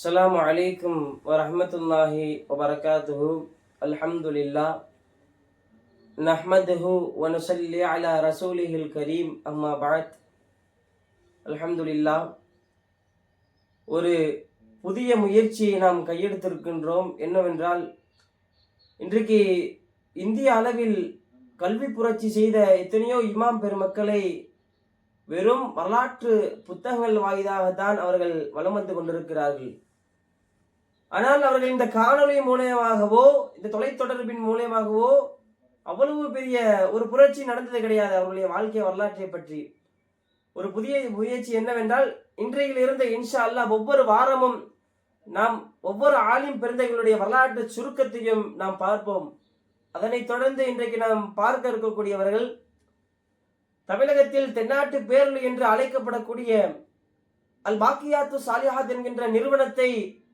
அஸ்லாம் அலைக்கும் வரமத்துல்லாஹி வபரகாத்துஹு அல்ஹம்துலில்லா நஹமதுஹு வனுசல்லி அலா ரசூலிஹில் கரீம் அம்மா பாத் அல்ஹம்துலில்லா ஒரு புதிய முயற்சியை நாம் கையெடுத்திருக்கின்றோம். என்னவென்றால் இன்றைக்கு இந்திய அளவில் கல்வி புரட்சி செய்த எத்தனையோ இமாம் பெருமக்களை வெறும் வரலாற்று புத்தகங்கள் வாயிலாகத்தான் அவர்கள் வலம் வந்து கொண்டிருக்கிறார்கள். ஆனால் அவர்கள் இந்த காணொளி மூலியமாகவோ இந்த தொலைத்தொடர்பின் மூலியமாகவோ அவ்வளவு பெரிய ஒரு புரட்சி நடந்தது கிடையாது. அவருடைய வாழ்க்கை வரலாற்றை பற்றி. ஒரு புதிய முயற்சி என்னவென்றால் இன்றையிலிருந்து இன்ஷா அல்லாஹ் ஒவ்வொரு வாரமும் நாம் ஒவ்வொரு ஆளும் பெருந்தைகளுடைய வரலாற்று சுருக்கத்தையும் நாம் பார்ப்போம். அதனைத் தொடர்ந்து இன்றைக்கு நாம் பார்க்க இருக்கக்கூடியவர்கள் தமிழகத்தில் தென்னாட்டு பேரொலி என்று அழைக்கப்படக்கூடிய அல் பாக்கியாத்து சாலிஹாத் என்கின்ற நிறுவனத்தை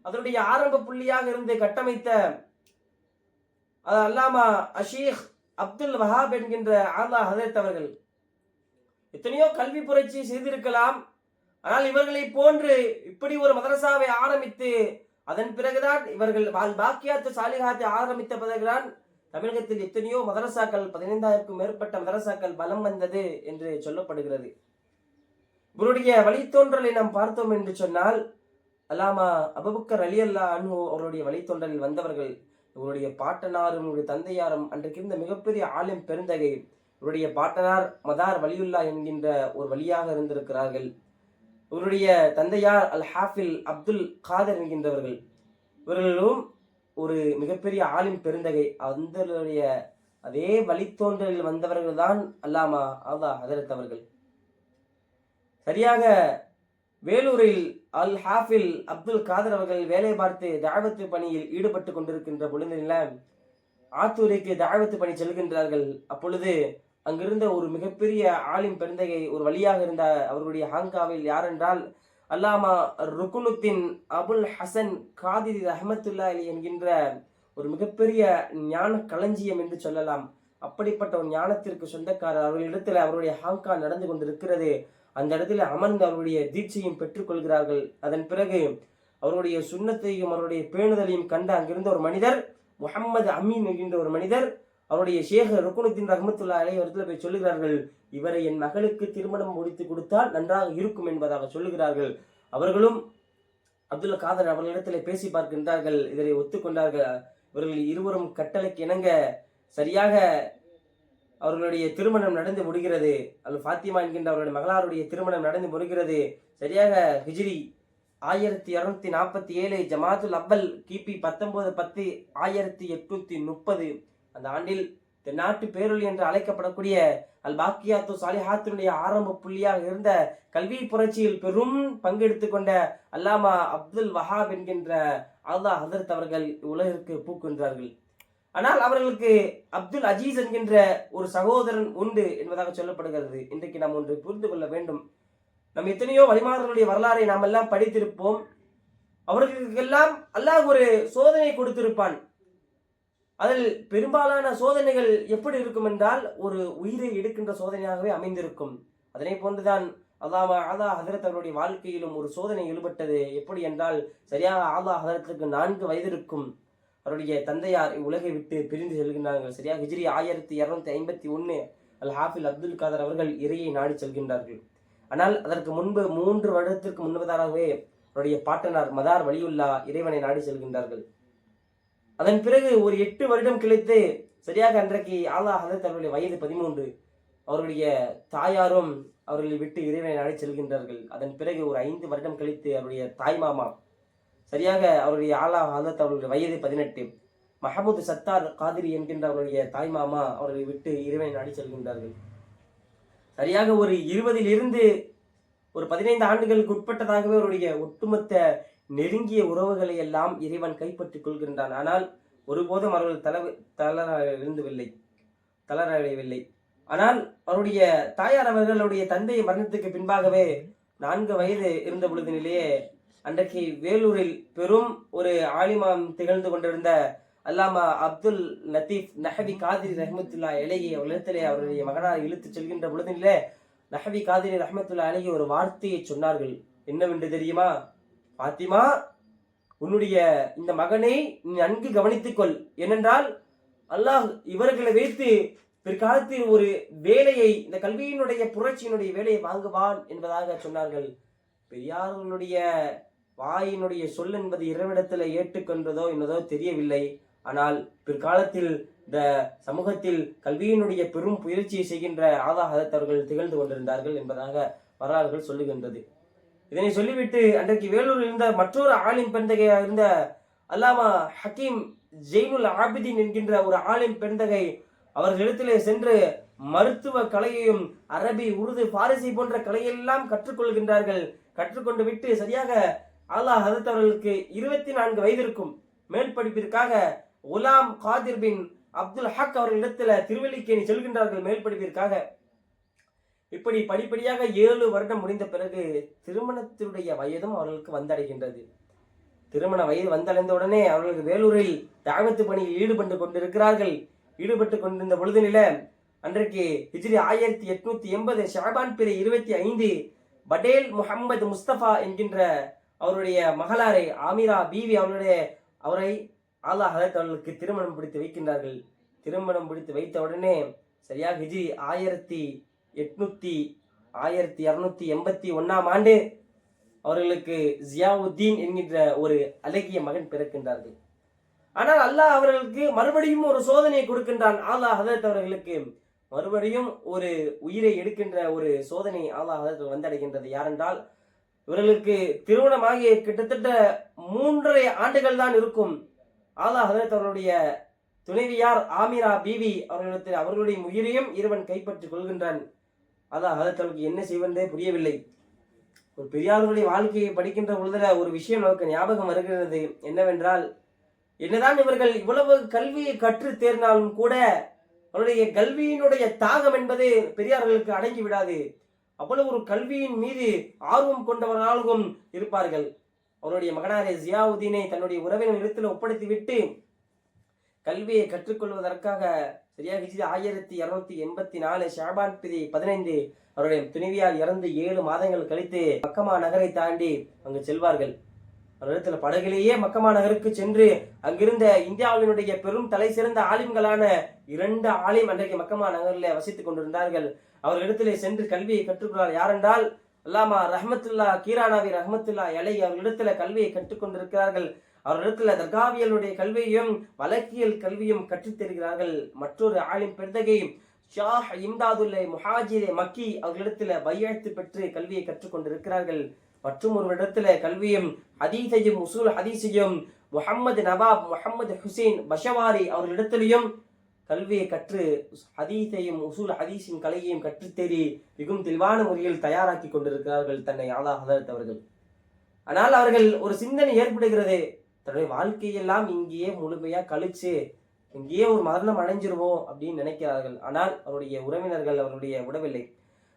அதனுடைய ஆரம்ப புள்ளியாக இருந்து கட்டமைத்த அது அல்லாமா அஷீக் அப்துல் வஹாப் என்கின்ற ஆலா ஹதரத் அவர்கள். எத்தனையோ கல்வி புரட்சி செய்திருக்கலாம். ஆனால் இவர்களை போன்று இப்படி ஒரு மதரசாவை ஆரம்பித்து அதன் பிறகுதான் இவர்கள் பாக்கியாத்து சாலிஹாத்தை ஆரம்பித்த பிறகுதான் தமிழகத்தில் எத்தனையோ மதரசாக்கள் பதினைந்தாயிரக்கும் மேற்பட்ட மதரசாக்கள் பலம் வந்தது என்று சொல்லப்படுகிறது. இவருடைய வழித்தோன்றலை நாம் பார்த்தோம் என்று சொன்னால் அல்லாமா அபபுக்கர் அலி அல்லா அன்ஹு அவருடைய வழித்தோன்றலில் வந்தவர்கள் இவருடைய பாட்டனாரும் இவருடைய தந்தையாரும் அன்றைக்கு இருந்த மிகப்பெரிய ஆளும் பெருந்தகை இவருடைய பாட்டனார் மதார் வலியுல்லா என்கின்ற ஒரு வழியாக இருந்திருக்கிறார்கள். இவருடைய தந்தையார் அல் ஹாஃபில் அப்துல் காதர் என்கின்றவர்கள். இவர்களும் ஒரு மிகப்பெரிய ஆலிம் பெருந்தகை. அந்தருடைய அதே வழித்தோன்றலில் வந்தவர்கள் தான் அல்லாமா ஆதா ஹதரத் அவர்கள். சரியாக வேலூரில் அல் ஹாஃபில் அப்துல் காதர் அவர்கள் வேலை பார்த்து தாழ்வத்து பணியில் ஈடுபட்டு கொண்டிருக்கின்ற பொழுதில் ஆத்தூரிக்கு தாழ்வத்து பணி செல்கின்றார்கள். அப்பொழுது அங்கிருந்த ஒரு மிகப்பெரிய ஆலிம் பெருந்தகை ஒரு வழியாக இருந்த அவருடைய ஹாங்காவில் யாரென்றால் அல்லாமா ருக்குனுத்தின் அபுல் ஹசன் காதிரி ரஹமத்துல்லா அலி என்கின்ற ஒரு மிகப்பெரிய ஞான களஞ்சியம் என்று சொல்லலாம். அப்படிப்பட்ட ஒரு ஞானத்திற்கு சொந்தக்காரர். அவர்களிடத்தில் அவருடைய ஹாங்கா நடந்து கொண்டிருக்கிறது. அந்த இடத்துல அமர்ந்து அவருடைய தீட்சையும் பெற்றுக்கொள்கிறார்கள் அதன் பிறகு அவருடைய சுண்ணத்தையும் அவருடைய பேணுதலையும் கண்ட அங்கிருந்த ஒரு மனிதர் முகமது அமீன் என்கின்ற ஒரு மனிதர் அவருடைய ஷேக் ருக்குனுத்தின் ரஹமத்துல்லா அலை இடத்துல போய் சொல்லுகிறார்கள் இவரை என் மகளுக்கு திருமணம் முடித்து கொடுத்தால் நன்றாக இருக்கும் என்பதாக சொல்லுகிறார்கள். அவர்களும் அப்துல் காதர் அவர்களிடத்தில் பேசி பார்க்கின்றார்கள். இதனை ஒத்துக்கொண்டார்கள். இவர்கள் இருவரும் கட்டளைக்கு இணங்க சரியாக அவர்களுடைய திருமணம் நடந்து முடிகிறது. அல் ஃபாத்திமா என்கின்ற அவருடைய மகளாருடைய திருமணம் நடந்து முடிகிறது. சரியாக ஹிஜ்ரி ஆயிரத்தி இரநூத்தி நாற்பத்தி ஏழு ஜமாத்துல் அப்பல் கிபி பத்தொன்பது பத்து ஆயிரத்தி எட்நூத்தி முப்பது. அந்த ஆண்டில் தென்னாட்டு பேரொழி என்று அழைக்கப்படக்கூடிய அல் பாக்கியாத்து சாலிஹாத்தினுடைய ஆரம்ப புள்ளியாக இருந்த கல்வி புரட்சியில் பெரும் பங்கெடுத்து கொண்ட அல்லாமா அப்துல் வஹாப் என்கின்ற அல்லாஹ் ஹதரத் அவர்கள் உலகிற்கு பூக்கின்றார்கள் ஆனால் அவர்களுக்கு அப்துல் அஜீஸ் என்கின்ற ஒரு சகோதரன் உண்டு என்பதாக சொல்லப்படுகிறது. இன்றைக்கு நாம் ஒன்று புரிந்து கொள்ள வேண்டும். நம் எத்தனையோ வழிமாறர்களுடைய வரலாறை நாம் எல்லாம் படித்திருப்போம். அவர்களுக்கெல்லாம் அல்லாஹ் ஒரு சோதனை கொடுத்திருப்பான். அதில் பெரும்பாலான சோதனைகள் எப்படி இருக்கும் என்றால் ஒரு உயிரை எடுக்கின்ற சோதனையாகவே அமைந்திருக்கும். அதனை போன்றுதான் அல்லாமா ஆதா ஹதரத் அவருடைய வாழ்க்கையிலும் ஒரு சோதனை ஈடுபட்டது எப்படி என்றால் சரியாக ஆதா ஹதரத்திற்கு நான்கு வயது இருக்கும். அவருடைய தந்தையார் உலகை விட்டு பிரிந்து செல்கின்றார்கள். சரியா ஹிஜ்ரி ஆயிரத்தி இரநூத்தி ஐம்பத்தி ஒன்று அல் ஹாஃபில் அப்துல் காதர் அவர்கள் இறையை நாடி செல்கின்றார்கள். ஆனால் அதற்கு முன்பு மூன்று வருடத்திற்கு முன்பதாகவே அவருடைய பாட்டனார் மதார் வலியுல்லா இறைவனை நாடி செல்கின்றார்கள். அதன் பிறகு ஒரு எட்டு வருடம் கழித்து சரியாக அன்றைக்கு ஆலா ஹதரத் அவருடைய வயது பதிமூன்று அவருடைய தாயாரும் அவர்களை விட்டு இறைவனை நாடி செல்கின்றார்கள். அதன் பிறகு ஒரு ஐந்து வருடம் கழித்து அவருடைய தாய் மாமா சரியாக அவருடைய ஆலா ஹதரத் அவருடைய வயது பதினெட்டு. மஹமூத் சத்தார் காதிரி என்கின்ற அவருடைய தாய் மாமா அவர்களை விட்டு இறைவனை நாடி செல்கின்றார்கள். சரியாக ஒரு இருபதில் இருந்து ஒரு பதினைந்து ஆண்டுகளுக்கு உட்பட்டதாகவே அவருடைய ஒட்டுமொத்த நெருங்கிய உறவுகளை எல்லாம் இறைவன் கைப்பற்றிக் கொள்கின்றான். ஆனால் ஒருபோதும் அவர்கள் தள தளர தளரவில்லை. ஆனால் அவருடைய தாயார் அவர்களுடைய தந்தை மரணத்துக்கு பின்பாகவே நான்கு வயது இருந்த பொழுதினிலேயே அன்றைக்கு வேலூரில் பெரும் ஒரு ஆலிமாம் திகழ்ந்து கொண்டிருந்த அல்லாமா அப்துல் லத்தீப் நஹவி காதிரி ரஹமத்துல்லா இலகி உலகத்திலே அவருடைய மகனார் இழுத்து செல்கின்ற பொழுதிலே நஹவி காதிரி ரஹமத்துல்லா இலகி ஒரு வார்த்தையை சொன்னார்கள். என்னவென்று தெரியுமா? பாத்திமா உன்னுடைய இந்த மகனை நீ நன்கு கவனித்துக்கொள் ஏனென்றால் அல்லாஹ் இவர்களை வைத்து பிற்காலத்தில் ஒரு வேலையை இந்த கல்வியினுடைய புரட்சியினுடைய வேலையை வாங்குவான் என்பதாக சொன்னார்கள். பெரியார்களுடைய வாயினுடைய சொல் என்பது இறைவிடத்தில் ஏற்றுக்கொண்டதோ என்னதோ தெரியவில்லை. ஆனால் பிற்காலத்தில் இந்த சமூகத்தில் கல்வியினுடைய பெரும் புயற்சியை செய்கின்ற ஆதா ஹதத் அவர்கள் திகழ்ந்து கொண்டிருந்தார்கள் என்பதாக வரலாறுகள் சொல்லுகின்றது. இதனை சொல்லிவிட்டு அன்றைக்கு வேலூரில் இருந்த மற்றொரு ஆலிம் பெருந்தகையாக இருந்த அல்லாமா ஹக்கீம் ஜெயினுல் ஆபிதீன் என்கின்ற ஒரு ஆலிம் பெருந்தகை அவர்களிடத்திலே சென்று மருத்துவ கலையையும் அரபி உருது பாரிசி போன்ற கலையெல்லாம் கற்றுக்கொள்கின்றார்கள். கற்றுக்கொண்டு விட்டு சரியாக அல்லாஹ் ஹசரத் அவர்களுக்கு இருபத்தி நான்கு வயதிற்கும் மேல் படிப்பிற்காக உலாம் காதிர் பின் அப்துல் ஹக் அவர்களிடத்துல திருவல்லிக்கேணி செல்கின்றார்கள் மேல் படிப்பிற்காக இப்படி படிப்படியாக ஏழு வருடம் முடிந்த பிறகு திருமணத்தினுடைய வயதும் அவர்களுக்கு வந்தடைகின்றது. திருமண வயது வந்தடைந்த உடனே அவர்களுக்கு வேலூரில் தாகத்து பணியில் ஈடுபட்டு கொண்டிருக்கிறார்கள். ஈடுபட்டு கொண்டிருந்த பொழுதுநில அன்றைக்கு ஹிஜ்ரி ஆயிரத்தி எட்நூத்தி எண்பது ஷாபான் பிறை இருபத்தி ஐந்து படேல் முஹம்மது முஸ்தபா என்கின்ற அவருடைய மகளாரை ஆமிரா பீவி அவருடைய அவரை அல்லாஹ் ஹதரத் அவர்களுக்கு திருமணம் பிடித்து வைக்கின்றார்கள். திருமணம் பிடித்து வைத்த உடனே சரியாக ஹிஜி ஆயிரத்தி எட்நூத்தி ஆயிரத்தி இரநூத்தி எண்பத்தி ஒன்னாம் ஆண்டு அவர்களுக்கு ஜியாவுத்தீன் என்கின்ற ஒரு அழகிய மகன் பிறக்கின்றார்கள். ஆனால் அல்லாஹ் அவர்களுக்கு மறுபடியும் ஒரு சோதனையை கொடுக்கின்றான். ஆலா ஹதரத் அவர்களுக்கு மறுபடியும் ஒரு உயிரை எடுக்கின்ற ஒரு சோதனை ஆலா ஹதரத் வந்தடைகின்றது. யாரென்றால் இவர்களுக்கு திருமணமாகிய கிட்டத்தட்ட மூன்றரை ஆண்டுகள் தான் இருக்கும். ஆலா ஹதரத் அவருடைய துணைவியார் ஆமிரா பீவி அவர்களிடத்தில் அவர்களுடைய உயிரையும் இறைவன் கைப்பற்றிக் கொள்கின்றான். அல்லாஹ் ஹதரத் அவருக்கு என்ன செய்வதே புரியவில்லை. ஒரு பெரியார்களுடைய வாழ்க்கையை படிக்கின்ற பொழுதுல ஒரு விஷயம் நமக்கு ஞாபகம் வருகிறது. என்னவென்றால் என்னதான் இவர்கள் இவ்வளவு கல்வியை கற்று தேர்ந்தாலும் கூட அவருடைய கல்வியினுடைய தாகம் என்பது பெரியார்களுக்கு அடங்கி விடாது. அவ்வளவு ஒரு கல்வியின் மீது ஆர்வம் கொண்டவர்களாகவும் இருப்பார்கள். அவருடைய மகனாரே ஜியாவுதீனை தன்னுடைய உறவினர் இடத்தில் ஒப்படைத்து விட்டு கல்வியை கற்றுக்கொள்வதற்காக சரியாக ஹிஜ்ரி ஆயிரத்தி இருநூத்தி எண்பத்தி நாலு ஷாபான் பிரி பதினைந்து அவருடைய துணிவியால் இறந்து ஏழு மாதங்கள் கழித்து மக்கமா நகரை தாண்டி அங்கு செல்வார்கள். அவரிடத்தில் படகிலேயே மக்கமா நகருக்கு சென்று அங்கிருந்த இந்தியாவினுடைய பெரும் தலை சிறந்த ஆலிம்களான இரண்டு ஆலிம் அன்றைக்கு மக்கமா நகரில் வசித்துக் கொண்டிருந்தார்கள். அவர்களிடத்திலே சென்று கல்வியை கற்றுக்கொள்ளார் யாரென்றால் அல்லாமா ரஹமத்துல்லா கீரானாவி ரஹமத்துல்லா எலை அவர்களிடத்துல கல்வியை கற்றுக்கொண்டிருக்கிறார்கள் அவர்களிடத்துல தர்காவியலுடைய கல்வியையும் வழக்கியல் கல்வியும் கற்றுத்தருகிறார்கள் மற்றொரு ஆளின் பெருந்தகை ஷாஹ் இம்தாதுல்லை முஹாஜிரே மக்கி அவர்களிடத்துல பையெழுத்து பெற்று கல்வியை கற்றுக்கொண்டிருக்கிறார்கள் மற்றும் ஒரு இடத்துல கல்வியும் ஹதீஸையும் உசூல் ஹதீஸையும் முஹம்மது நவாப் முஹம்மது ஹுசைன் பஷவாரி அவர்களிடத்திலையும் கல்வியை கற்று ஹதீஸையும் உசூல் ஹதீஸின் கலையையும் கற்றுத்தேறி மிகவும் தெளிவான முறையில் தயாராக்கி கொண்டிருக்கிறார்கள் தன்னை ஆலா ஹதரத் அவர்கள். ஆனால் அவர்கள் ஒரு சிந்தனை ஏற்படுகிறது. தன்னுடைய வாழ்க்கையெல்லாம் இங்கேயே முழுமையா கழிச்சு இங்கேயே ஒரு மரணம் அடைஞ்சிருவோம் அப்படின்னு நினைக்கிறார்கள். ஆனால் அவருடைய உறவினர்கள் அவருடைய உடவில்லை.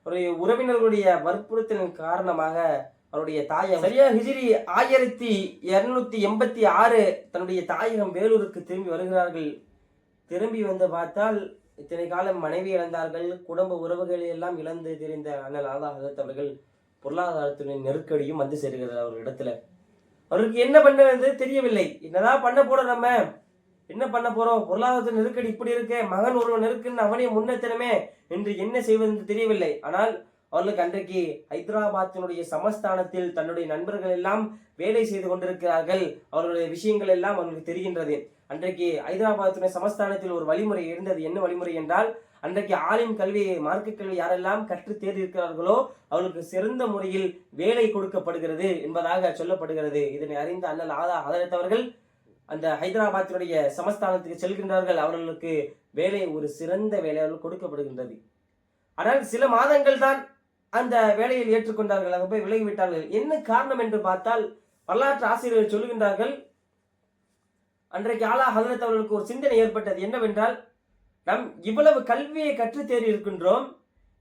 அவருடைய உறவினர்களுடைய வற்புறுத்தலின் காரணமாக அவருடைய தாயகம் சரியா ஹிஜிரி ஆயிரத்தி இருநூத்தி எண்பத்தி ஆறு தன்னுடைய தாயகம் வேலூருக்கு திரும்பி வருகிறார்கள். திரும்பி வந்து பார்த்தால் இத்தனை காலம் மனைவி இழந்தார்கள் குடும்ப உறவுகளை எல்லாம் இழந்து தெரிந்த அண்ணல் ஆதா ஹதரத் அவர்கள் பொருளாதாரத்தினுடைய நெருக்கடியும் வந்து சேர்கிறது அவர் இடத்துல. அவருக்கு என்ன பண்ணுவது தெரியவில்லை. என்னதான் பண்ண போறோம் நம்ம? என்ன பண்ண போறோம்? பொருளாதார நெருக்கடி இப்படி இருக்க மகன் ஒருவன் இருக்குன்னு அவனே முன்னேற்றமே என்று என்ன செய்வது என்று தெரியவில்லை. ஆனால் அவர்களுக்கு அன்றைக்கு ஹைதராபாத்தினுடைய சமஸ்தானத்தில் தன்னுடைய நண்பர்கள் எல்லாம் வேலை செய்து கொண்டிருக்கிறார்கள். அவர்களுடைய விஷயங்கள் எல்லாம் அவர்களுக்கு தெரிகின்றது. அன்றைக்கு ஹைதராபாத்தினுடைய சமஸ்தானத்தில் ஒரு வழிமுறை இருந்தது. என்ன வழிமுறை என்றால் அன்றைக்கு ஆலிம் கல்வி மார்க்க கல்வி யாரெல்லாம் கற்று தேர்வு இருக்கிறார்களோ அவர்களுக்கு சிறந்த முறையில் வேலை கொடுக்கப்படுகிறது என்பதாக சொல்லப்படுகிறது. இதனை அறிந்த அண்ணல் ஆதா ஆதரித்தவர்கள் அந்த ஹைதராபாத்தினுடைய சமஸ்தானத்துக்கு செல்கின்றார்கள். அவர்களுக்கு வேலை ஒரு சிறந்த வேலை அவர்கள் கொடுக்கப்படுகின்றது. ஆனால் சில மாதங்கள் தான் அந்த வேலையில் ஏற்றுக்கொண்டார்கள். அங்கே போய் விலகிவிட்டார்கள். என்ன காரணம் என்று பார்த்தால் வரலாற்று ஆசிரியர்கள் சொல்லுகின்றார்கள் அன்றைக்கு ஆலா ஹதரத் அவர்களுக்கு ஒரு சிந்தனை ஏற்பட்டது என்னவென்றால் நாம் இவ்வளவு கல்வியை கற்று தேறி இருக்கின்றோம்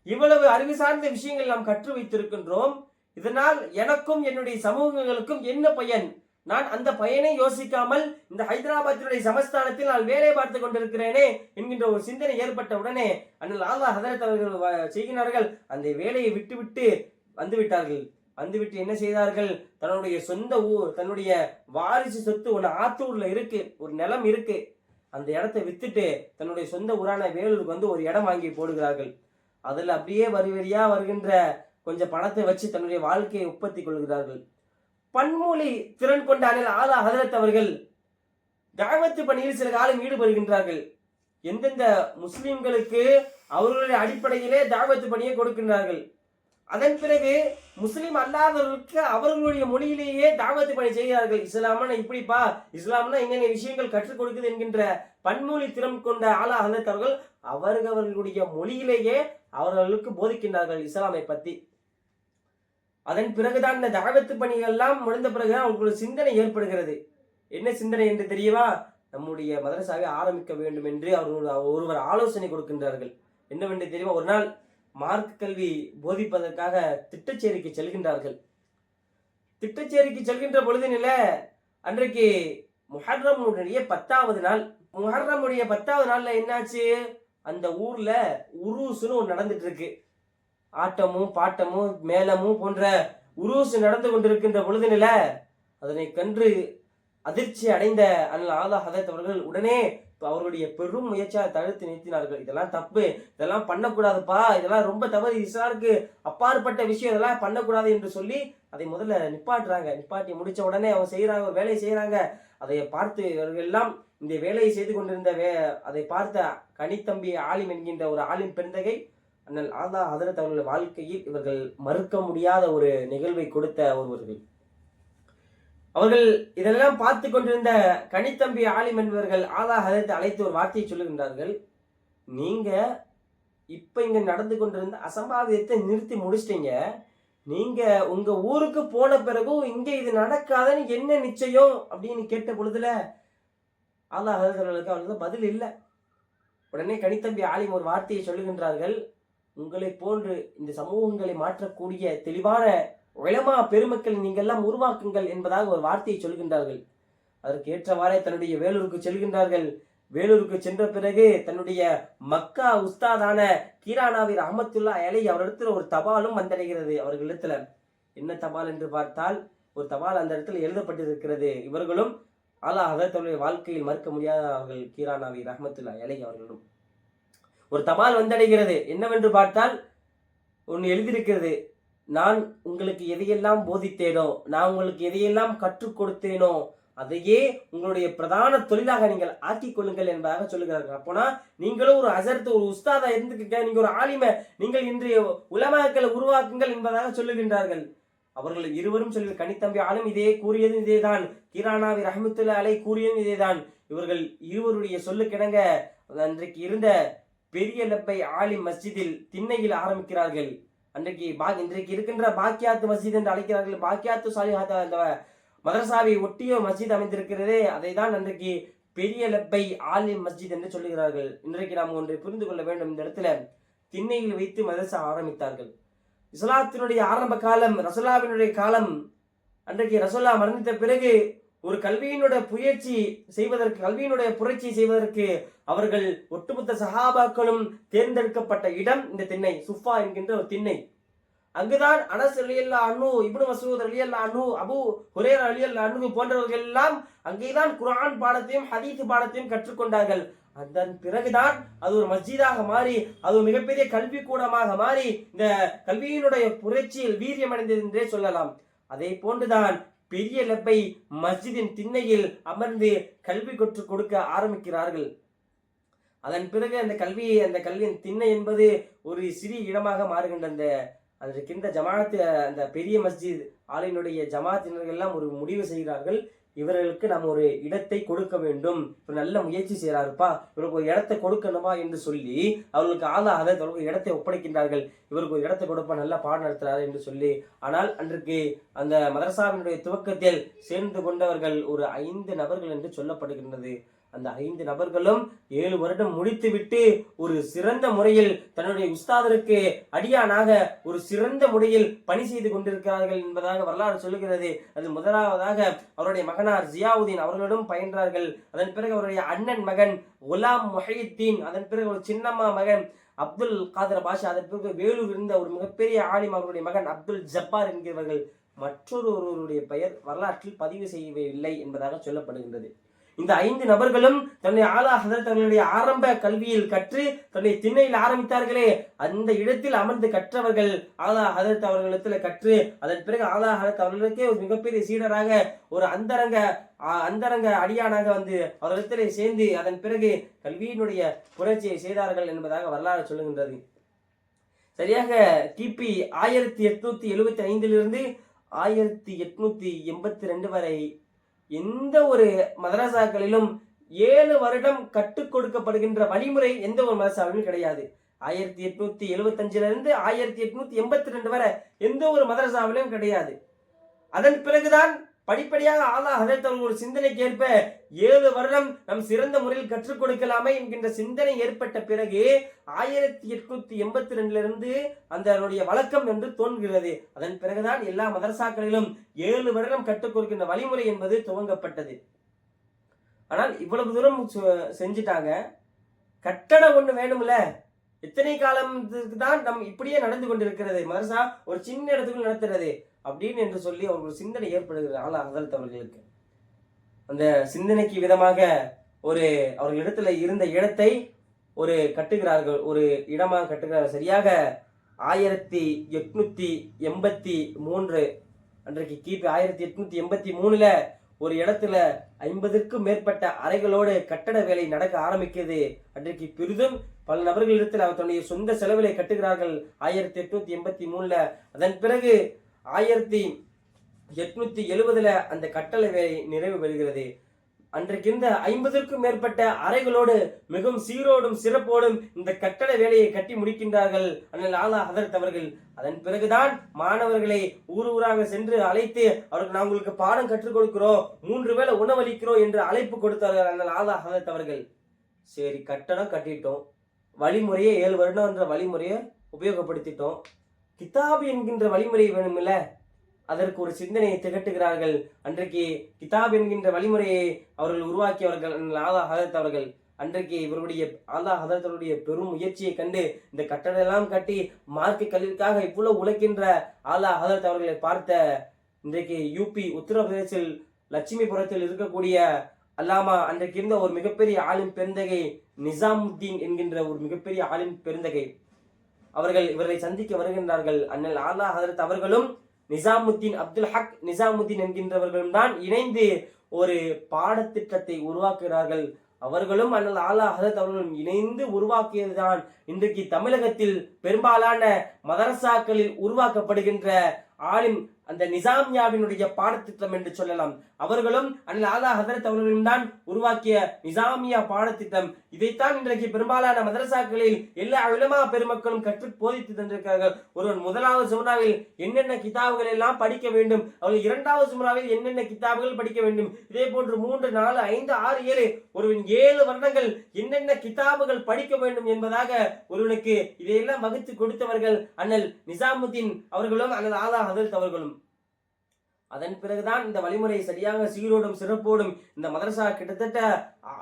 இவ்வளவு அறிவு சார்ந்த விஷயங்கள் நாம் கற்று வைத்திருக்கின்றோம் இதனால் எனக்கும் என்னுடைய சமூகங்களுக்கும் என்ன பயன்? நான் அந்த பயனை யோசிக்காமல் இந்த ஹைதராபாத்தினுடைய சமஸ்தானத்தில் நான் வேலை பார்த்து கொண்டிருக்கிறேனே என்கின்ற ஒரு சிந்தனை ஏற்பட்ட உடனே அண்ணல் ஆலா ஹதரத் அவர்கள் செய்கிறார்கள் அந்த வேலையை விட்டுவிட்டு வந்துவிட்டார்கள். வந்துவிட்டு என்ன செய்தார்கள்? தன்னுடைய சொந்த ஊர் தன்னுடைய வாரிசு சொத்து ஒன்று ஆத்தூர்ல இருக்கு. ஒரு நிலம் இருக்கு. அந்த இடத்தை வித்துட்டு தன்னுடைய சொந்த ஊரான வேலூருக்கு வந்து ஒரு இடம் வாங்கி போடுகிறார்கள். அதில் அப்படியே வரி வரியா வருகின்ற கொஞ்சம் பணத்தை வச்சு தன்னுடைய வாழ்க்கையை உற்பத்தி கொள்கிறார்கள். பன்மொழி திறன் கொண்ட அணில் ஆலா ஹதரத் அவர்கள் தாவத்து பணியில் சில காலம் ஈடுபடுகின்றார்கள். எந்தெந்த முஸ்லிம்களுக்கு அவர்களுடைய அடிப்படையிலே தாவத்து பணியை கொடுக்கின்றார்கள். அதன் பிறகு முஸ்லீம் அல்லாதவர்களுக்கு அவர்களுடைய மொழியிலேயே தாவத்து பணி செய்கிறார்கள். இஸ்லாம்னா இப்படிப்பா? இஸ்லாம்னா என்னென்ன விஷயங்கள் கற்றுக் கொடுக்குது என்கின்ற பன்மொழி திறம் கொண்ட ஆலா ஹதரத் அவர்களுடைய மொழியிலேயே அவர்களுக்கு போதிக்கின்றார்கள் இஸ்லாமை பத்தி. அதன் பிறகுதான் இந்த தாவத்து பணிகள் எல்லாம் முடிந்த பிறகுதான் அவர்களுக்கு சிந்தனை ஏற்படுகிறது. என்ன சிந்தனை என்று தெரியவா நம்முடைய மதரசாவை ஆரம்பிக்க வேண்டும் என்று அவர்கள் ஒருவர் ஆலோசனை கொடுக்கின்றார்கள். என்னவென்று தெரியுமா? ஒரு நாள் மார்க் கல்வி போதிப்பதற்காக திட்டச்சேரிக்கு செல்கின்றார்கள். திட்டச்சேரிக்கு செல்கின்ற பொழுதினில அன்றைக்கு முஹர்ரமுடைய பத்தாவது நாள். முஹர்ரமுடைய பத்தாவது நாள்ல என்னாச்சு? அந்த ஊர்ல உருசுன்னு ஒன்று நடந்துட்டு இருக்கு ஆட்டமும் பாட்டமும் மேளமும் போன்ற உருசு நடந்து கொண்டிருக்கின்ற பொழுதினில அதனை கன்று அதிர்ச்சி அடைந்த அண்ணல் ஆலா ஹதத் அவர்கள் உடனே அவர்களுடைய பெரும் முயற்சியை தடுத்து நிறுத்தினார்கள். இதெல்லாம் தப்பு. இதெல்லாம் பண்ணக்கூடாதுப்பா. இதெல்லாம் ரொம்ப தவறு. இஸ்லாருக்கு அப்பாற்பட்ட விஷயம். இதெல்லாம் பண்ணக்கூடாது என்று சொல்லி அதை முதல்ல நிப்பாட்டுறாங்க. நிப்பாட்டி முடிச்ச உடனே அவங்க செய்கிறாங்க வேலையை செய்கிறாங்க அதை பார்த்து இவர்கள் எல்லாம் இந்த வேலையை செய்து கொண்டிருந்த வே அதை பார்த்த கனித்தம்பி ஆலிம் என்கின்ற ஒரு ஆலிம் பெருந்தகை அண்ணல் ஆதா ஹதரத் அவர்கள் வாழ்க்கையில் இவர்கள் மறுக்க முடியாத ஒரு நிகழ்வை கொடுத்த ஒருவர்கள். அவர்கள் இதெல்லாம் பார்த்து கொண்டிருந்த கனித்தம்பி ஆலிம் என்பவர்கள் ஆதா ஹதரத்தை அழைத்து ஒரு வார்த்தையை சொல்லுகின்றார்கள். நீங்க இப்ப இங்க நடந்து கொண்டிருந்த அசம்பாவிதத்தை நிறுத்தி முடிச்சிட்டீங்க. நீங்க உங்க ஊருக்கு போன பிறகும் இங்க இது நடக்காதுன்னு என்ன நிச்சயம் அப்படின்னு கேட்ட பொழுதுல ஆலா ஹதரத் அவர்களுக்கு பதில் இல்லை. உடனே கனித்தம்பி ஆலிம் ஒரு வார்த்தையை சொல்லுகின்றார்கள். உங்களை போன்று இந்த சமூகங்களை மாற்றக்கூடிய தெளிவான உலமா பெருமக்கள் நீங்கள்லாம் உருவாக்குங்கள் என்பதாக ஒரு வார்த்தையை சொல்கின்றார்கள். அதற்கு ஏற்றவாறே தன்னுடைய வேலூருக்கு செல்கின்றார்கள். வேலூருக்கு சென்ற பிறகு தன்னுடைய மக்கா உஸ்தாதான கீரானாவிர் அஹமத்துல்லா அலை அவரிடத்தில் ஒரு தபாலும் வந்தடைகிறது அவர்களிடத்துல. என்ன தபால் என்று பார்த்தால் ஒரு தபால் அந்த இடத்துல எழுதப்பட்டிருக்கிறது. இவர்களும் அல்லாஹ் தன்னுடைய வாழ்க்கையில் மறுக்க முடியாத அவர்கள் கீரானாவி ரஹமத்துல்லா அலை அவர்களும். ஒரு தபால் வந்தடைகிறது. என்னவென்று பார்த்தால் ஒன்று எழுதியிருக்கிறது. நான் உங்களுக்கு எதையெல்லாம் போதித்தேனோ நான் உங்களுக்கு எதையெல்லாம் கற்றுக் கொடுத்தேனோ அதையே உங்களுடைய பிரதான தொழிலாக நீங்கள் ஆக்கிக் கொள்ளுங்கள் என்பதாக சொல்லுகிறார்கள். அப்போனா நீங்களும் ஒரு அசர்த்து ஒரு உஸ்தாதா இருந்துக்கிட்ட நீங்க ஒரு ஆலிமை நீங்கள் இன்றைய உலமாக்களை உருவாக்குங்கள் என்பதாக சொல்லுகின்றார்கள். அவர்கள் இருவரும் சொல்லி கனித்தம்பி ஆளும் இதே கூறியதும் இதேதான். கிரானாவி ரஹமத்துல்லா அலை கூறியதும் இதேதான். இவர்கள் இருவருடைய சொல்லுக்கிணங்க அன்றைக்கு இருந்த பெரிய லப்பை ஆலி மஸ்ஜிதில் திண்ணையில் ஆரம்பிக்கிறார்கள். அன்றைக்கு பா இன்றைக்கு இருக்கின்ற பாக்கியாத்து மஸ்ஜித் என்று அழைக்கிறார்கள். பாக்கியாத்து சாலிஹாத் அந்த மதரசாவை ஒட்டிய மஸ்ஜித் அமைந்திருக்கிறதே அதை தான் அன்றைக்கு பெரிய லப்பை ஆலிம் மஸ்ஜித் என்று சொல்லுகிறார்கள். இன்றைக்கு நாம் ஒன்றை புரிந்து கொள்ள வேண்டும். இந்த இடத்துல திண்ணையில் வைத்து மதரசா ஆரம்பித்தார்கள். இஸ்லாத்தினுடைய ஆரம்ப காலம் ரசோலாவினுடைய காலம் அன்றைக்கு ரசோல்லா மரணித்த பிறகு ஒரு கல்வியினுடைய புயற்சி செய்வதற்கு கல்வியினுடைய புரட்சி செய்வதற்கு அவர்கள் ஒட்டுமொத்த சஹாபாக்களும் தேர்ந்தெடுக்கப்பட்ட இடம் இந்த திண்ணை சுஃபா என்கின்ற ஒரு திண்ணை. அங்குதான் அனஸ் அலியல்லா அனு இப்னு மசூத் அலியல்லா அனு அபு ஹுரேர் அலியல்லா அனு போன்றவர்கள் எல்லாம் அங்கேதான் குரான் பாடத்தையும் ஹதீத் பாடத்தையும் கற்றுக்கொண்டார்கள். அதன் பிறகுதான் அது ஒரு மஸ்ஜிதாக மாறி அது ஒரு மிகப்பெரிய கல்வி கூடமாக மாறி இந்த கல்வியினுடைய புரட்சியில் வீரியமடைந்தது என்றே சொல்லலாம். அதே போன்றுதான் பெரிய லப்பை மஸ்ஜிதின் திண்ணையில் அமர்ந்து கல்வி கற்றுக் கொடுக்க ஆரம்பிக்கிறார்கள். அதன் பிறகு அந்த கல்வி அந்த கல்வியின் திண்ணை என்பது ஒரு சிறிய இடமாக மாறுகின்ற அந்த அதற்கின்ற ஜமாத்து அந்த பெரிய மஸ்ஜித் ஆலையினுடைய ஜமாத்தினர்கள் எல்லாம் ஒரு முடிவு செய்கிறார்கள். இவர்களுக்கு நாம் ஒரு இடத்தை கொடுக்க வேண்டும். இவர் நல்ல முயற்சி செய்கிறாருப்பா. இவருக்கு ஒரு இடத்தை கொடுக்கணுமா என்று சொல்லி அவர்களுக்கு ஆளாக ஒரு இடத்தை ஒப்படைக்கின்றார்கள். இவருக்கு ஒரு இடத்தை கொடுப்பா நல்ல பாடம் நடத்துறாரு என்று சொல்லி. ஆனால் அன்றைக்கு அந்த மதரசாவினுடைய துவக்கத்தில் சேர்ந்து கொண்டவர்கள் ஒரு ஐந்து நபர்கள் என்று சொல்லப்படுகின்றது. அந்த ஐந்து நபர்களும் ஏழு வருடம் முடித்துவிட்டு ஒரு சிறந்த முறையில் தன்னுடைய உஸ்தாதருக்கு அடியானாக ஒரு சிறந்த முறையில் பணி செய்து கொண்டிருக்கிறார்கள் என்பதாக வரலாறு சொல்லுகிறது. அது முதலாவதாக அவருடைய மகனார் ஜியாவுதீன் அவர்களிடம் பயின்றார்கள். அதன் பிறகு அவருடைய அண்ணன் மகன் குலாம் முஹையுத்தீன் அதன் பிறகு ஒரு சின்னம்மா மகன் அப்துல் காதர் பாஷா அதன் பிறகு வேலூர் இருந்த ஒரு மிகப்பெரிய ஆலிம் அவருடைய மகன் அப்துல் ஜப்பார் என்கிறவர்கள் மற்றொரு ஒருவருடைய பெயர் வரலாற்றில் பதிவு செய்யவில்லை என்பதாக சொல்லப்படுகின்றது. இந்த ஐந்து நபர்களும் தன்னுடைய ஆலா ஹதரத் அவர்களுடைய ஆரம்ப கல்வியில் கற்று தன்னுடைய திண்ணையில் ஆரம்பித்தார்களே. அந்த இடத்தில் அமர்ந்து கற்றவர்கள் ஆலா ஹதரத் அவர்களிடத்தில் கற்று அதன் பிறகு ஆலா ஹதரத் அவர்களுக்கே ஒரு மிகப்பெரிய சீடராக ஒரு அந்தரங்க அந்தரங்க அடியானாக வந்து அவர்களிடத்திலே சேர்ந்து அதன் பிறகு கல்வியினுடைய புரட்சியை செய்தார்கள் என்பதாக வரலாறு சொல்லுகின்றது. சரியாக கிபி ஆயிரத்தி எட்நூத்தி எழுபத்தி ஐந்திலிருந்து ஆயிரத்தி எட்நூத்தி எண்பத்தி ரெண்டு வரை எந்த ஒரு மதரசாக்களிலும் ஏழு வருடம் கற்றுக் கொடுக்கப்படுகின்ற வழிமுறை எந்த ஒரு மதரசாவிலும் கிடையாது. ஆயிரத்தி எட்நூத்தி எழுபத்தஞ்சுல இருந்து ஆயிரத்தி எட்நூத்தி எண்பத்தி ரெண்டு வரை எந்த ஒரு மதரசாவிலும் கிடையாது. அதன் பிறகுதான் படிப்படியாக ஆலா ஹதரத் ஒரு சிந்தனைக்கு ஏற்ப ஏழு வருடம் நம் சிறந்த முறையில் கற்றுக் கொடுக்கலாமே என்கின்ற சிந்தனை ஏற்பட்ட பிறகு ஆயிரத்தி எட்நூத்தி எண்பத்தி ரெண்டிலிருந்து அந்த அதனுடைய வழக்கம் என்று தோன்றுகிறது. அதன் பிறகுதான் எல்லா மதரசாக்களிலும் ஏழு வருடம் கற்றுக் கொடுக்கின்ற வழிமுறை என்பது துவங்கப்பட்டது. ஆனால் இவ்வளவு தூரம் செஞ்சிட்டாங்க செஞ்சுட்டாங்க. கட்டடம் ஒண்ணு வேணும்ல? எத்தனை காலத்துக்கு தான் நம் இப்படியே நடந்து கொண்டிருக்கிறது. மதரசா ஒரு சின்ன இடத்துக்குள் நடத்துறது. அப்படின்னு என்று சொல்லி அவர்கள் சிந்தனை ஏற்படுகிறது ஆலா ஹசரத் அவர்களுக்கு. அந்த சிந்தனைக்கு விதமாக ஒரு அவர்களிடத்துல இருந்த இடத்தை ஒரு கட்டுகிறார்கள் ஒரு இடமாக கட்டுகிறார்கள். சரியாக ஆயிரத்தி எட்நூத்தி எண்பத்தி மூன்று அன்றைக்கு கிபி ஆயிரத்தி எட்நூத்தி எண்பத்தி மூணுல ஒரு இடத்துல ஐம்பதுக்கும் மேற்பட்ட அறைகளோடு கட்டட வேலை நடக்க ஆரம்பிக்கிறது. அன்றைக்கு பெரிதும் பல நபர்களிடத்தில் அவர் தன்னுடைய சொந்த செலவிலை கட்டுகிறார்கள். ஆயிரத்தி எட்நூத்தி எண்பத்தி மூணுல. அதன் பிறகு ஆயிரத்தி எட்நூத்தி எழுபதுல அந்த கட்டளை வேலை நிறைவு பெறுகிறது. அன்றைக்கிருந்த ஐம்பதற்கும் மேற்பட்ட அறைகளோடு மிகவும் சீரோடும் சிறப்போடும் இந்த கட்டட வேலையை கட்டி முடிக்கின்றார்கள் அண்ணல் லாலா ஹதரத் அவர்கள். அதன் பிறகுதான் மாணவர்களை ஊர் ஊராக சென்று அழைத்து அவருக்கு நான் உங்களுக்கு பாடம் கற்றுக் கொடுக்கிறோம். மூன்று வேளை உணவளிக்கிறோம் என்று அழைப்பு கொடுத்தார்கள் அண்ணல் லாலா ஹதரத் அவர்கள். சரி கட்டடம் கட்டிட்டோம். வழிமுறையை ஏழு வருடம் என்ற வழிமுறையை உபயோகப்படுத்திட்டோம். கிதாபு என்கின்ற வழிமுறை வேணுமில்ல? அதற்கு ஒரு சிந்தனையை திகட்டுகிறார்கள். அன்றைக்கு கிதாப் என்கின்ற வழிமுறையை அவர்கள் உருவாக்கியவர்கள் ஆலா ஹதரத் அவர்கள். அன்றைக்கு இவருடைய ஆலா ஹதரத்தருடைய பெரும் முயற்சியை கண்டு இந்த கட்டடம் எல்லாம் கட்டி மார்க்க கல்விக்காக இவ்வளவு உழைக்கின்ற ஆலா ஹதரத் அவர்களை பார்த்த இன்றைக்கு யூபி உத்தரப்பிரதேசில் லட்சுமிபுரத்தில் இருக்கக்கூடிய அல்லாமா அன்றைக்கு இருந்த ஒரு மிகப்பெரிய ஆளும் பெருந்தகை நிசாமுத்தீன் என்கின்ற ஒரு மிகப்பெரிய ஆளின் பெருந்தகை. அவர்கள் இவர்களை சந்திக்க வருகின்றார்கள். அண்ணல் ஆலா ஹதரத் அவர்களும் நிசாமுத்தீன் அப்துல் ஹக் நிசாமுத்தீன் என்கின்றவர்களும் தான் இணைந்து ஒரு பாடத்திட்டத்தை உருவாக்குகிறார்கள். அவர்களும் அண்ணல் ஆலா ஹதரத் அவர்களும் இணைந்து உருவாக்கியதுதான் இன்றைக்கு தமிழகத்தில் பெரும்பாலான மதரசாக்களில் உருவாக்கப்படுகின்ற ஆளின் அந்த நிசாமியாவினுடைய பாடத்திட்டம் என்று சொல்லலாம். அவர்களும் அண்ணல் ஆலா ஹதரத் அவர்களும் தான் உருவாக்கிய நிசாமியா பாடத்திட்டம். இதைத்தான் இன்றைக்கு பெரும்பாலான மதரசாக்களில் எல்லா உலமா பெருமக்களும் கற்று போதித்து தந்திருக்கிறார்கள். ஒருவன் முதலாவது சுமனாவில் என்னென்ன கிதாபுகள் எல்லாம் படிக்க வேண்டும்? அவர்கள் இரண்டாவது சுமனாவில் என்னென்ன கிதாபுகள் படிக்க வேண்டும்? இதே போன்று மூன்று நாலு ஐந்து ஆறு ஏழு ஒருவன் ஏழு வருடங்கள் என்னென்ன கிதாபுகள் படிக்க வேண்டும் என்பதாக ஒருவனுக்கு இதையெல்லாம் வகுத்து கொடுத்தவர்கள் அண்ணல் நிசாமுத்தீன் அவர்களும் அல்லது ஆலா ஹதரத் அவர்களும். அதன் பிறகுதான் இந்த வழிமுறை சரியாக சீரோடும் சிறப்போடும் இந்த மதரசா கிட்டத்தட்ட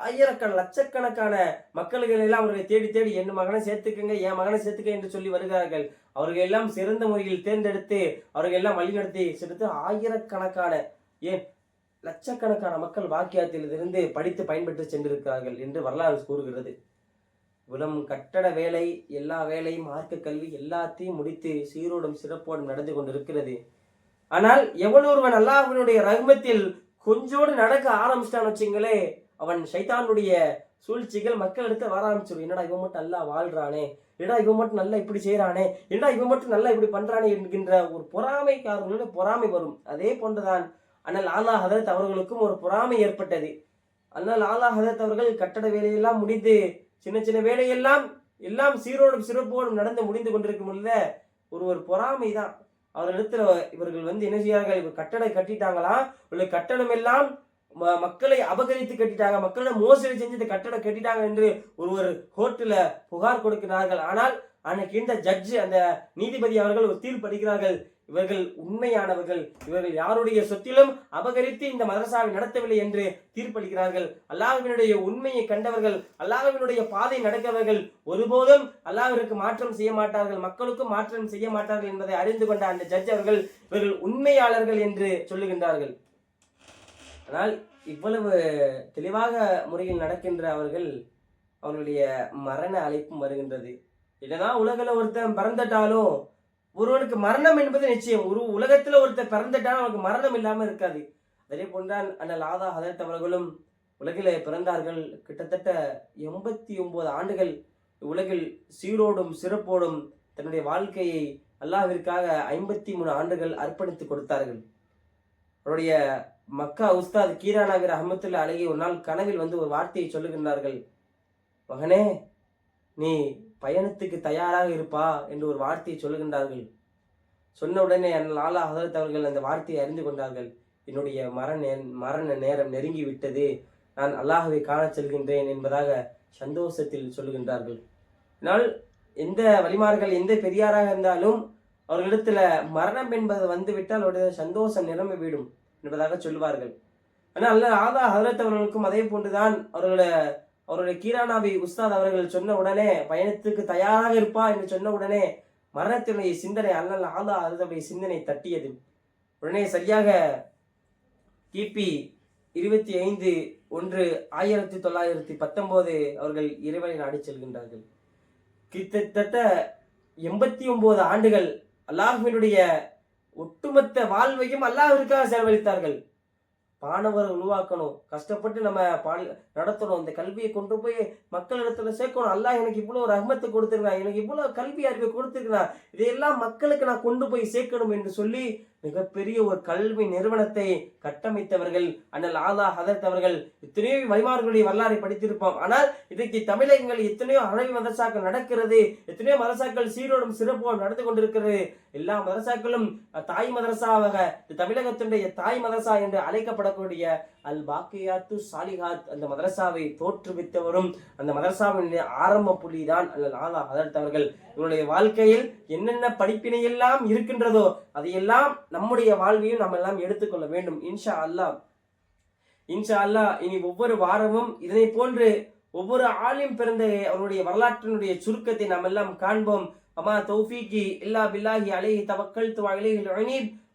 ஆயிரக்கண லட்சக்கணக்கான மக்கள்கள் எல்லாம் அவர்களை தேடி தேடி என் மகனை சேர்த்துக்கங்க என் மகனை சேர்த்துக்க என்று சொல்லி வருகிறார்கள். அவர்கள் எல்லாம் சிறந்த முறையில் தேர்ந்தெடுத்து அவர்கள் எல்லாம் வழிநடத்தி செலுத்து ஆயிரக்கணக்கான ஏன் லட்சக்கணக்கான மக்கள் வாக்கியத்திலிருந்து படித்து பயன்பெற்று சென்றிருக்கிறார்கள் என்று வரலாறு கூறுகிறது. உலம் கட்டட வேலை எல்லா வேலையும் மார்க்க கல்வி எல்லாத்தையும் முடித்து சீரோடும் சிறப்போடும் நடந்து கொண்டிருக்கிறது. ஆனால் எவன் ஒருவன் அல்லாஹினுடைய ரகுமத்தில் கொஞ்சோடு நடக்க ஆரம்பிச்சிட்டான்னு வச்சுங்களே அவன் சைத்தானுடைய சூழ்ச்சிகள் மக்கள் எடுத்து வர ஆரம்பிச்சிடும் என்னடா இவன் மட்டும் நல்லா வாழ்றானே? என்னடா இவன் மட்டும் நல்லா இப்படி செய்றானே? என்னடா இவன் மட்டும் நல்லா இப்படி பண்றானே என்கின்ற ஒரு பொறாமைக்காரர்களுடைய பொறாமை வரும். அதே போன்றுதான் ஆனால் ஆலா ஹதரத் அவர்களுக்கும் ஒரு பொறாமை ஏற்பட்டது. ஆனால் ஆலா ஹதரத் அவர்கள் கட்டட வேலையெல்லாம் முடிந்து சின்ன சின்ன வேலையெல்லாம் எல்லாம் சீரோடும் சிறப்போடும் நடந்து முடிந்து கொண்டிருக்கும் பொழுது ஒரு ஒரு பொறாமை தான் அவரிடத்துல இவர்கள் வந்து என்ன செய்யார்கள் இவர் கட்டடம் கட்டிட்டாங்களா? உள்ள கட்டணம் எல்லாம் ம- மக்களை அபகரித்து கட்டிட்டாங்க. மக்களிடம் மோசடி செஞ்சு இந்த கட்டடம் கட்டிட்டாங்க என்று ஒருவர் கோர்ட்டுல புகார் கொடுக்கிறார்கள். ஆனால் அன்னைக்கு இந்த ஜட்ஜு அந்த நீதிபதி அவர்கள் ஒரு தீர்ப்பு அளிக்கிறார்கள். இவர்கள் உண்மையானவர்கள். இவர்கள் யாருடைய சொத்திலும் அபகரித்து இந்த மதரசாவை நடத்தவில்லை என்று தீர்ப்பளிக்கிறார்கள். அல்லாஹ்வினுடைய உண்மையை கண்டவர்கள் அல்லாஹ்வினுடைய பாதை நடக்கிறவர்கள் ஒருபோதும் அல்லாஹிற்கு மாற்றம் செய்ய மாட்டார்கள் மக்களுக்கும் மாற்றம் செய்ய மாட்டார்கள் என்பதை அறிந்து கொண்ட அந்த ஜட்ஜ் அவர்கள் இவர்கள் உண்மையாளர்கள் என்று சொல்லுகின்றார்கள். ஆனால் இவ்வளவு தெளிவாக முறையில் நடக்கின்ற அவர்கள் அவர்களுடைய மரண அழைப்பும் வருகின்றது. என்னதான் உலகில் ஒருத்தன் பறந்துட்டாலும் ஒருவனுக்கு மரணம் என்பது நிச்சயம். ஒரு உலகத்துல ஒருத்தர் பிறந்துட்டாலும் அவனுக்கு மரணம் இல்லாம இருக்காது. அதே போன்றான் அண்ணல் ஆதா ஹதரத் அவர்களும் உலகிலே பிறந்தார்கள். கிட்டத்தட்ட எண்பத்தி ஒன்பது ஆண்டுகள் உலகில் சீரோடும் சிறப்போடும் தன்னுடைய வாழ்க்கையை அல்லாஹிற்காக ஐம்பத்தி மூணு ஆண்டுகள் அர்ப்பணித்து கொடுத்தார்கள். அவருடைய மக்கா உஸ்தாத் கீரா நகர் அஹமத்துல்லா அழகி ஒரு நாள் கனவில் வந்து ஒரு வார்த்தையை சொல்லுகின்றார்கள். மகனே நீ பயணத்துக்கு தயாராக இருப்பா என்று ஒரு வார்த்தையை சொல்லுகின்றார்கள். சொன்ன உடனே லாலா ஹதரத் அவர்கள் அந்த வார்த்தையை அறிந்து கொண்டார்கள். என்னுடைய மரண மரண நேரம் நெருங்கி விட்டது. நான் அல்லாஹ்வை காணச் செல்கின்றேன் என்பதாக சந்தோஷத்தில் சொல்லுகின்றார்கள். ஆனால் எந்த வலிமார்கள் எந்த பெரியாராக இருந்தாலும் அவர்களிடத்துல மரணம் என்பது வந்துவிட்டால் அவருடைய சந்தோஷம் நிரம்பி விடும் என்பதாக சொல்லுவார்கள். ஆனால் அல்ல ஆதா ஹதரத் அவர்களுக்கும் அதே போன்றுதான் அவர்களோட அவருடைய கீரானாபி உஸ்தாத் அவர்கள் சொன்ன உடனே பயணத்துக்கு தயாராக இருப்பா என்று சொன்ன உடனே மரணத்தினுடைய சிந்தனை அல்லல் ஆதா அதனுடைய சிந்தனை தட்டியது. உடனே சரியாக கிபி இருபத்தி ஐந்து ஒன்று ஆயிரத்தி தொள்ளாயிரத்தி பத்தொன்பது அவர்கள் இறைவனை நாடி செல்கின்றார்கள். கிட்டத்தட்ட எண்பத்தி ஒன்பது ஆண்டுகள் அல்லாஹினுடைய ஒட்டுமொத்த வாழ்வையும் அல்லாஹிற்காக செலவழித்தார்கள். மாணவர் உருவாக்கணும். கஷ்டப்பட்டு நம்ம பாடி நடத்தணும். இந்த கல்வியை கொண்டு போய் மக்களிடத்துல சேர்க்கணும். அல்லாஹ் எனக்கு இவ்வளோ ரஹ்மத்தை கொடுத்துருக்கான் எனக்கு இவ்வளோ கல்வி அறிவை கொடுத்துருக்கான் இதையெல்லாம் மக்களுக்கு நான் கொண்டு போய் சேர்க்கணும் என்று சொல்லி மிகப்பெரிய ஒரு கல்வி நிறுவனத்தை கட்டமைத்தவர்கள் அண்ணல் ஆலா ஹதரத் அவர்கள் எத்தனையோ வழிமார்களுடைய வரலாறை படித்திருப்போம். ஆனால் இன்றைக்கு தமிழகங்கள் எத்தனையோ அரபி மதரசாக்கள் நடக்கிறது எத்தனையோ மதரசாக்கள் சீரோடும் சிறப்போடும் நடந்து கொண்டிருக்கிறது. எல்லா மதரசாக்களும் தாய் மதரசாவாக தமிழகத்தினுடைய தாய் மதரசா என்று அழைக்கப்படக்கூடிய அல் பாக்கியாத்து சாலிஹாத் அந்த மதரசாவை தோற்றுவித்தவரும் அந்த மதரசாவின் ஆரம்ப புள்ளி தான் அல்ல ஆலா ஹதரத் அவர்கள். இவருடைய வாழ்க்கையில் என்னென்ன படிப்பினை எல்லாம் இருக்கின்றதோ அதையெல்லாம் நம்முடைய வாழ்வையும் நம்ம எல்லாம் எடுத்துக்கொள்ள வேண்டும். இன்ஷா அல்லாஹ். இன்ஷா அல்லாஹ் இனி ஒவ்வொரு வாரமும் இதனை போன்று ஒவ்வொரு ஆளும் பிறந்த அவருடைய வரலாற்றினுடைய சுருக்கத்தை நாம் எல்லாம் காண்போம். அம்மா தௌஃபிகி இல்லா பில்லாஹி அலைஹி தவக்கல்து